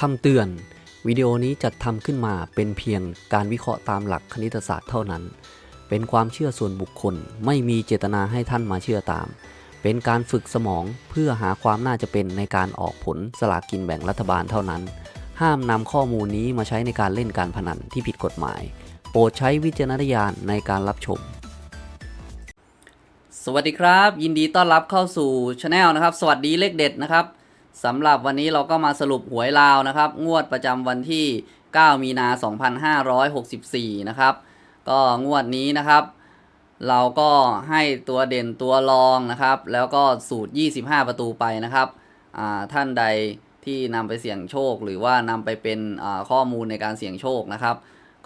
คำเตือน วิดีโอนี้จัดทำขึ้นมาเป็นเพียงการวิเคราะห์ตามหลักคณิตศาสตร์เท่านั้น เป็นความเชื่อส่วนบุคคล ไม่มีเจตนาให้ท่านมาเชื่อตาม เป็นการฝึกสมองเพื่อหาความน่าจะเป็นในการออกผลสลากกินแบ่งรัฐบาลเท่านั้น ห้ามนำข้อมูลนี้มาใช้ในการเล่นการพนันที่ผิดกฎหมาย โปรดใช้วิจารณญาณในการรับชมสวัสดีครับ ยินดีต้อนรับเข้าสู่ช anel นะครับ สวัสดีเลขเด็ดนะครับ สำหรับวันนี้เราก็มาสรุปหวยลาวนะครับ งวดประจำวันที่ 9 มีนา 2564 นะครับ ก็งวดนี้นะครับ เราก็ให้ตัวเด่นตัวรองนะครับ แล้วก็สูตร 25 ประตูไปนะครับท่านใดที่นำไปเสี่ยงโชค หรือว่านำไปเป็นข้อมูลในการเสี่ยงโชคนะครับ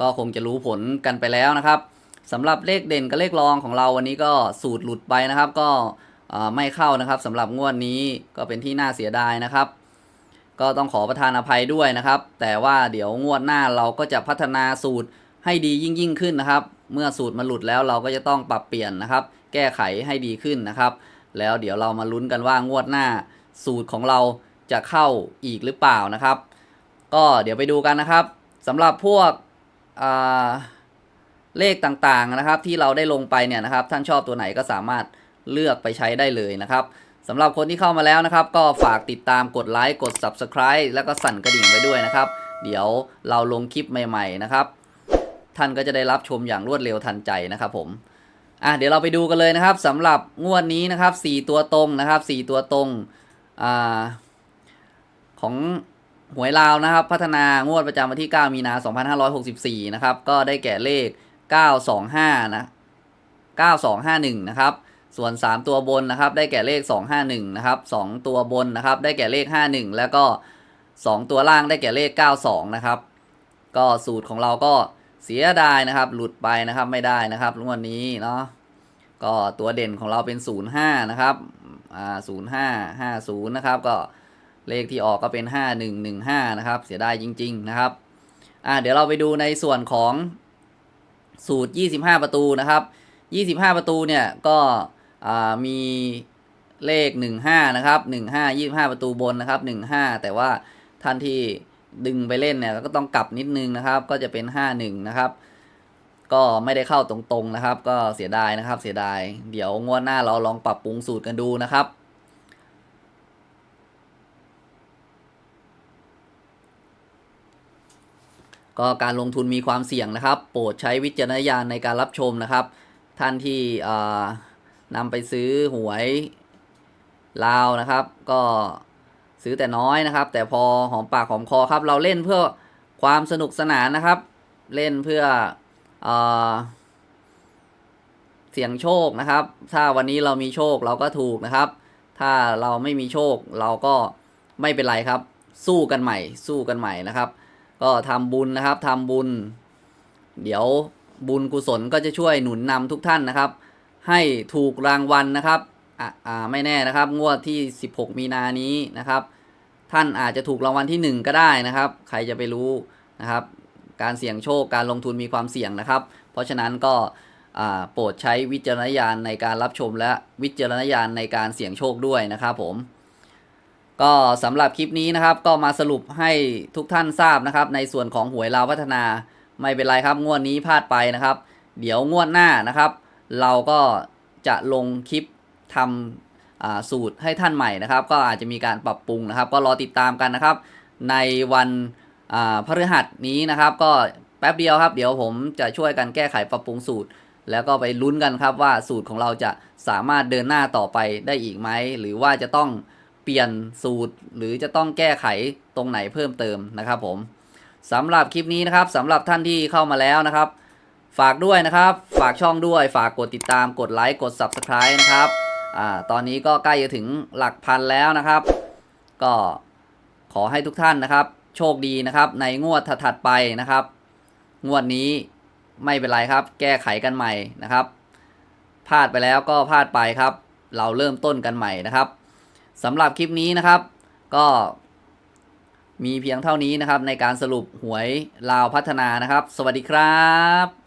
ก็คงจะรู้ผลกันไปแล้วนะครับสำหรับเลขเด่นกับเลขรองของเราวันนี้ก็สูตรหลุดไปนะครับ ก็ ไม่เข้านะครับสำหรับงวดนี้ก็เป็นที่น่าเสียดายนะครับ ก็ต้องขอประทานอภัยด้วยนะครับ แต่ว่าเดี๋ยวงวดหน้าเราก็จะพัฒนาสูตรให้ดียิ่งยิ่งขึ้นนะครับ เมื่อสูตรมันหลุดแล้วเราก็จะต้องปรับเปลี่ยนนะครับ แก้ไขให้ดีขึ้นนะครับ แล้วเดี๋ยวเรามาลุ้นกันว่างวดหน้า สูตรของเราจะเข้าอีกหรือเปล่านะครับ ก็เดี๋ยวไปดูกันนะครับสำหรับพวกเลขต่างๆนะครับ ที่เราได้ลงไปเนี่ยนะครับ ท่านชอบตัวไหนก็สามารถ เลือกไปใช้ได้เลยนะครับสำหรับคนที่เข้ามาแล้วนะครับ ก็ฝากติดตามกดไลค์กด Subscribe แล้วก็สั่นกระดิ่งไว้ด้วยนะครับ เดี๋ยวเราลงคลิปใหม่ๆนะครับ ท่านก็จะได้รับชมอย่างรวดเร็วทันใจนะครับผมอะเดี๋ยวเราไปดูกันเลยนะครับสำหรับงวดนี้นะครับ 4 ตัวตรงนะครับ 4 ตัวตรงอ่าของหวยลาวนะครับ พัฒนางวดประจำวันที่ 9 มีนา2564 นะครับ ก็ได้แก่เลข 925 นะ 9251 นะครับ ส่วน 3 ตัวบนนะครับ ได้แก่เลข 251 นะครับ 2 ตัวบนนะครับ ได้แก่เลข 51 แล้วก็ 2 ตัวล่างได้แก่เลข 92 นะครับ ก็สูตรของเราก็เสียดายนะครับ หลุดไปนะครับไม่ได้นะครับงวดนี้เนาะก็ตัวเด่นของเราเป็น 05 นะครับอ่า05 50 นะครับ ก็เลขที่ออกก็เป็น 5115 นะครับ เสียดายจริง ๆ นะครับอ่าเดี๋ยวเราไปดูในส่วนของสูตร 25 ประตูนะครับ 25 ประตูเนี่ยก็ มีเลข 15 นะครับ 15 25 ประตูบนนะครับ 15 แต่ว่าท่านที่ดึงไปเล่นเนี่ยก็ต้องกลับนิดนึงนะครับ ก็จะเป็น 51 นะครับ ก็ไม่ได้เข้าตรงๆนะครับ ก็เสียดายนะครับ เสียดาย เดี๋ยวงวดหน้าเราลองปรับปรุงสูตรกันดูนะครับก็การลงทุนมีความเสี่ยงนะครับ โปรดใช้วิจารณญาณในการรับชมนะครับ ท่านที่อ่า นำไปซื้อหวยลาวนะครับ ก็ซื้อแต่น้อยนะครับ แต่พอหอมปากหอมคอครับ เราเล่นเพื่อความสนุกสนานนะครับ เล่นเพื่ออเสี่ยงโชคนะครับ ถ้าวันนี้เรามีโชคเราก็ถูกนะครับ ถ้าเราไม่มีโชคเราก็ไม่เป็นไรครับ สู้กันใหม่ สู้กันใหม่นะครับ ก็ทำบุญนะครับทำบุญ เดี๋ยวบุญกุศลก็จะช่วยหนุนนำทุกท่านนะครับ ให้ถูกรางวัลนะครับอ่าไม่แน่นะครับ งวดที่ 16 มีนานี้นะครับ ท่านอาจจะถูกรางวัลที่ 1 ก็ได้นะครับ ใครจะไปรู้นะครับ การเสี่ยงโชคการลงทุนมีความเสี่ยงนะครับ เพราะฉะนั้นก็โปรดใช้วิจารณญาณในการรับชมและวิจารณญาณในการเสี่ยงโชคด้วยนะครับผม ก็สำหรับคลิปนี้นะครับ ก็มาสรุปให้ทุกท่านทราบนะครับ ในส่วนของหวยลาวพัฒนาไม่เป็นไรครับงวดนี้พลาดไปนะครับ เดี๋ยวงวดหน้านะครับ เราก็จะลงคลิปทำสูตรให้ท่านใหม่นะครับ ก็อาจจะมีการปรับปรุงนะครับ ก็รอติดตามกันนะครับ ในวันพฤหัสนี้นะครับ ก็แป๊บเดียวครับ เดี๋ยวผมจะช่วยกันแก้ไขปรับปรุงสูตร แล้วก็ไปลุ้นกันครับว่าสูตรของเราจะสามารถเดินหน้าต่อไปได้อีกไหมหรือว่าจะต้องเปลี่ยนสูตร หรือจะต้องแก้ไขตรงไหนเพิ่มเติมนะครับ ผมสำหรับคลิปนี้นะครับสำหรับท่านที่เข้ามาแล้วนะครับ ฝากด้วยนะครับ ฝากช่องด้วย ฝากกดติดตาม กดไลค์ กด Subscribe นะครับอ่าตอนนี้ก็ใกล้จะถึงหลักพันแล้วนะครับ ก็ขอให้ทุกท่านนะครับ โชคดีนะครับ ในงวดถัดๆไปนะครับ งวดนี้ไม่เป็นไรครับ แก้ไขกันใหม่นะครับ พลาดไปแล้วก็พลาดไปครับ เราเริ่มต้นกันใหม่นะครับสำหรับคลิปนี้นะครับ ก็มีเพียงเท่านี้นะครับในการสรุปหวยลาวพัฒนานะครับ สวัสดีครับ